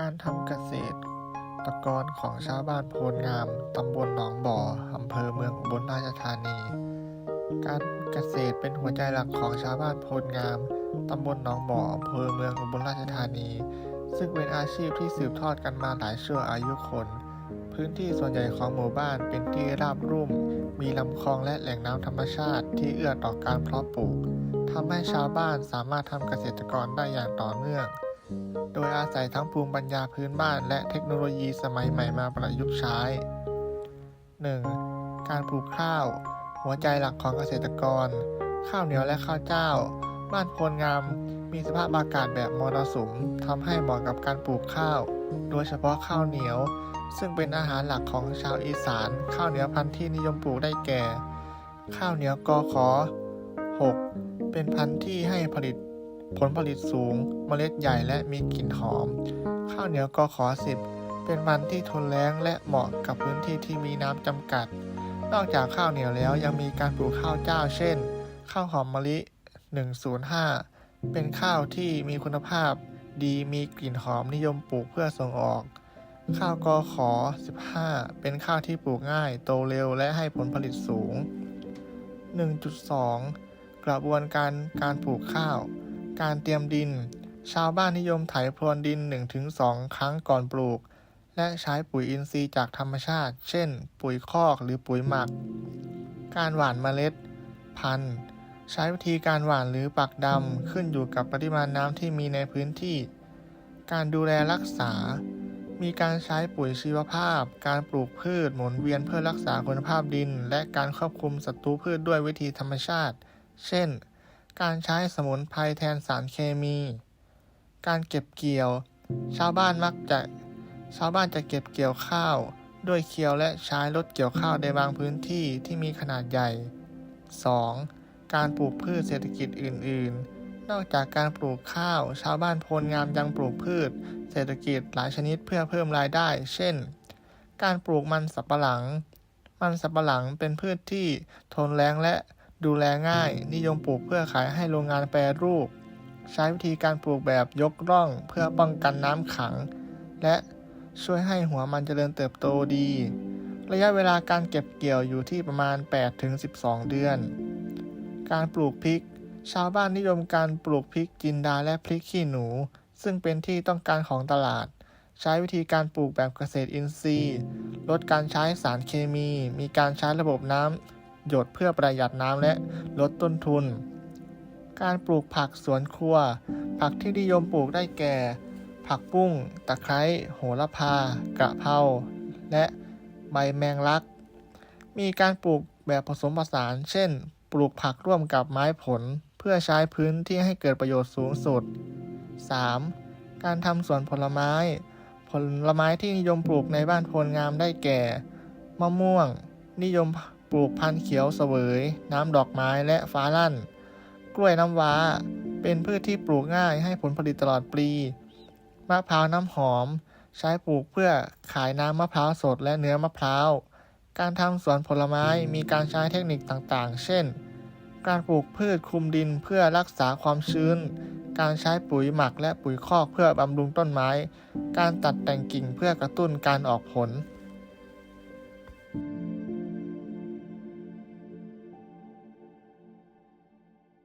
การทำเกษตรกรของชาวบ้านโพนงาม ตำบลหนองบ่อ อำเภอเมืองอุบลราชธานี การเกษตรเป็นหัวใจหลักของชาวบ้านโพนงาม ตำบลหนองบ่อ อำเภอเมืองอุบลราชธานี ซึ่งเป็นอาชีพที่สืบทอดกันมาหลายชั่วอายุคน พื้นที่ส่วนใหญ่ของหมู่บ้านเป็นที่ราบรุ่ม มีลำคลองและแหล่งน้ำธรรมชาติที่เอื้อต่อการเพาะปลูกทำให้ชาวบ้านสามารถทำเกษตรกรได้อย่างต่อเนื่อง โดยอาศัยทั้งภูมิปัญญาพื้นบ้านและเทคโนโลยีสมัยใหม่มาประยุกต์ใช้ 1. การปลูกข้าว หัวใจหลักของเกษตรกร ข้าวเหนียวและข้าวเจ้า บ้านโพนงามมีสภาพอากาศแบบมรสุมทำให้เหมาะกับการปลูกข้าว โดยเฉพาะข้าวเหนียว ซึ่งเป็นอาหารหลักของชาวอีสาน ข้าวเหนียวพันธุ์ที่นิยมปลูกได้แก่ ข้าวเหนียวกอขอ 6. เป็นพันธุ์ที่ให้ผลิต ผลผลิตสูง เมล็ดใหญ่และมีกลิ่นหอม ข้าวเหนียวกอขอ10เป็นพันที่ทนแล้งและเหมาะกับพื้นที่ที่มีน้ำจำกัด นอกจากข้าวเหนียวแล้วยังมีการปลูกข้าวเจ้า เช่น ข้าวหอมมะลิ 105 เป็นข้าวที่มีคุณภาพดีมีกลิ่นหอมนิยมปลูกเพื่อส่งออก ข้าวกอขอ 15 เป็นข้าวที่ปลูกง่าย โตเร็วและให้ผลผลิตสูง 1.2 กระบวนการการปลูกข้าว การเตรียมดิน ชาวบ้านนิยมไถพรวนดิน 1-2 ครั้งก่อนปลูก และใช้ปุ๋ยอินทรีย์จากธรรมชาติ เช่น ปุ๋ยคอกหรือปุ๋ยหมัก การหว่านเมล็ด พันธุ์ ใช้วิธีการหว่านหรือปักดำขึ้นอยู่กับปริมาณน้ำที่มีในพื้นที่ การดูแลรักษา มีการใช้ปุ๋ยชีวภาพ การปลูกพืชหมุนเวียนเพื่อรักษาคุณภาพดิน และการควบคุมศัตรูพืชด้วยวิธีธรรมชาติ เช่น การใช้สมุนไพรแทนสารเคมี การเก็บเกี่ยว ชาวบ้านมักจะ ชาวบ้านจะเก็บเกี่ยวข้าว ด้วยเคียวและใช้รถเกี่ยวข้าวในบางพื้นที่ที่มีขนาดใหญ่ 2. การปลูกพืชเศรษฐกิจอื่น ๆ นอกจากการปลูกข้าว ชาวบ้านโพนงามยังปลูกพืช เศรษฐกิจหลายชนิดเพื่อเพิ่มรายได้ เช่น การปลูกมันสับปะหลัง มันสับปะหลังเป็นพืชที่ทนแล้งและ ดูแลง่าย นิยมปลูกเพื่อขายให้โรงงานแปรรูป ใช้วิธีการปลูกแบบยกร่องเพื่อป้องกันน้ำขัง และช่วยให้หัวมันเจริญเติบโตดี ระยะเวลาการเก็บเกี่ยวอยู่ที่ประมาณ 8-12 เดือน การปลูกพริก ชาวบ้านนิยมการปลูกพริกจินดาและพริกขี้หนู ซึ่งเป็นที่ต้องการของตลาด ใช้วิธีการปลูกแบบเกษตรอินทรีย์ ลดการใช้สารเคมี มีการใช้ระบบน้ำ หยดเพื่อประหยัดน้ำและลดต้นทุน การปลูกผักสวนครัว ผักที่นิยมปลูกได้แก่ ผักบุ้ง ตะไคร้ โหระพา กระเพรา และใบแมงลัก มีการปลูกแบบผสมผสาน เช่น ปลูกผักร่วมกับไม้ผล เพื่อใช้พื้นที่ให้เกิดประโยชน์สูงสุด 3. การทำสวนผลไม้ ผลไม้ที่นิยมปลูกในบ้านโพลงามได้แก่ มะม่วง นิยม ปลูกพันธุ์เขียวเสวย น้ำดอกไม้และฟ้าลั่น กล้วยน้ำว้า เป็นพืชที่ปลูกง่ายให้ผลผลิตตลอดปี มะพร้าวน้ำหอม ใช้ปลูกเพื่อขายน้ำมะพร้าวสดและเนื้อมะพร้าว การทำสวนผลไม้มีการใช้เทคนิคต่างๆ เช่น การปลูกพืชคลุมดินเพื่อรักษาความชื้น การใช้ปุ๋ยหมักและปุ๋ยคอกเพื่อบำรุงต้นไม้ การตัดแต่งกิ่งเพื่อกระตุ้นการออกผล